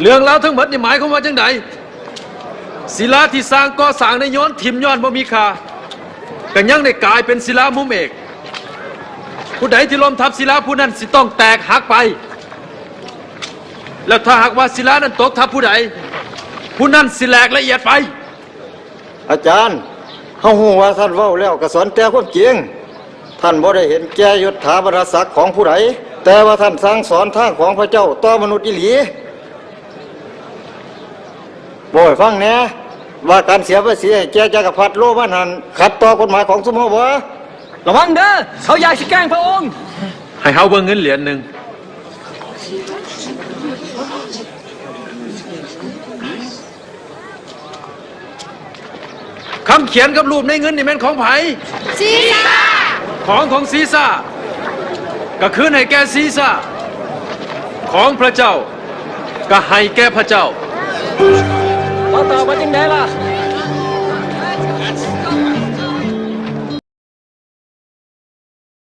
เรื่องราวทั้งหมดนี่หมายความว่าจังไดศิลาที่สร้างก่อสร้างในย้อนทิมย้อนบ่มีค่าก็ยังได้กลายเป็นศิลามุมเอก ผู้ใดที่ล้มทับศิลาผู้นั้นสิต้องแตกหักไป แล้วถ้าหากว่าศิลานั้นตกทับผู้ใด ผู้นั้นสิแหลกละเอียดไป อาจารย์เฮาฮู้ว่าท่านเว้าแล้วก็สอนแต่ความจริงท่านบ่ได้เห็นแก่ยศถาบรรดาศักดิ์ของผู้ใดแต่ว่าท่านสั่งสอนทางของพระเจ้าต่อมนุษย์อีหลี บ่ให้ฟังแหน่ว่าการเสียภาษีให้แก่จักรพรรดิโลมันหันขัดต่อกฎหมายของสมเฮาบ่ระวังเด้อเขาอยากสิแกล้งพระองค์ ให้เฮาเบิ่งเงินเหรียญหนึ่งคำเขียนกับรูปในเงินนี่แม่นของไผซีซ่าของของซีซ่าก็คืนให้แก่ซีซ่าของพระเจ้า ก็ให้แก่พระเจ้า เขาตอบว่าจังไดล่ะ